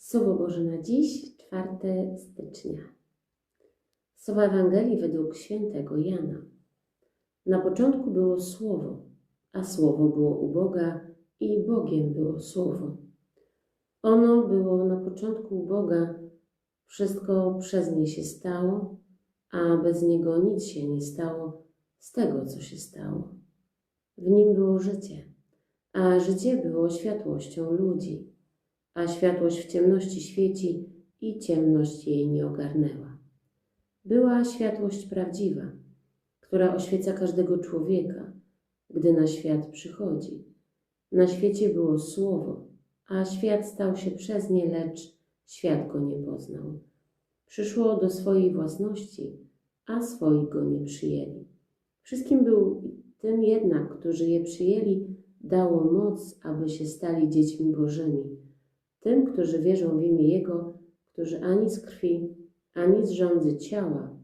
Słowo Boże na dziś, 4 stycznia. Słowa Ewangelii według świętego Jana. Na początku było Słowo, a Słowo było u Boga i Bogiem było Słowo. Ono było na początku u Boga, wszystko przez nie się stało, a bez niego nic się nie stało z tego, co się stało. W nim było życie, a życie było światłością ludzi a światłość w ciemności świeci i ciemność jej nie ogarnęła. Była światłość prawdziwa, która oświeca każdego człowieka, gdy na świat przychodzi. Na świecie było słowo, a świat stał się przez nie, lecz świat go nie poznał. Przyszło do swojej własności, a swoi go nie przyjęli. Wszystkim był tym jednak, którzy je przyjęli, dało moc, aby się stali dziećmi Bożymi tym, którzy wierzą w imię Jego, którzy ani z krwi, ani z rządzy ciała,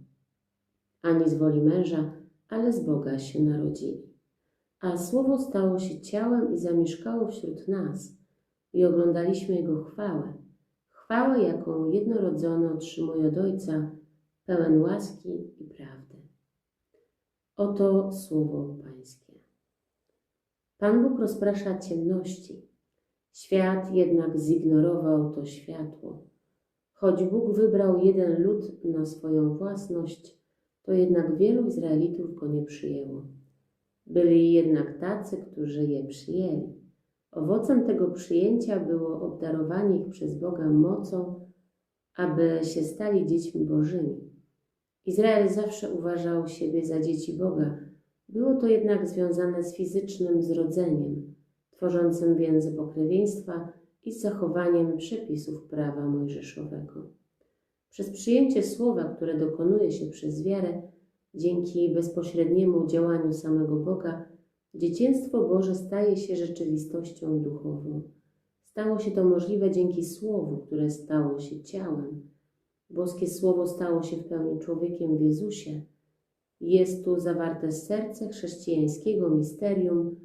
ani z woli męża, ale z Boga się narodzili. A Słowo stało się ciałem i zamieszkało wśród nas i oglądaliśmy Jego chwałę. Chwałę, jaką jednorodzony otrzymuje od Ojca, pełen łaski i prawdy. Oto Słowo Pańskie. Pan Bóg rozprasza ciemności Świat jednak zignorował to światło. Choć Bóg wybrał jeden lud na swoją własność, to jednak wielu Izraelitów go nie przyjęło. Byli jednak tacy, którzy je przyjęli. Owocem tego przyjęcia było obdarowanie ich przez Boga mocą, aby się stali dziećmi Bożymi. Izrael zawsze uważał siebie za dzieci Boga. Było to jednak związane z fizycznym zrodzeniem tworzącym więzy pokrewieństwa i zachowaniem przepisów prawa mojżeszowego. Przez przyjęcie słowa, które dokonuje się przez wiarę, dzięki bezpośredniemu działaniu samego Boga, dzieciństwo Boże staje się rzeczywistością duchową. Stało się to możliwe dzięki Słowu, które stało się ciałem. Boskie Słowo stało się w pełni człowiekiem w Jezusie. Jest tu zawarte serce chrześcijańskiego misterium,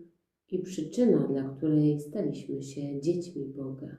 i przyczyna, dla której staliśmy się dziećmi Boga.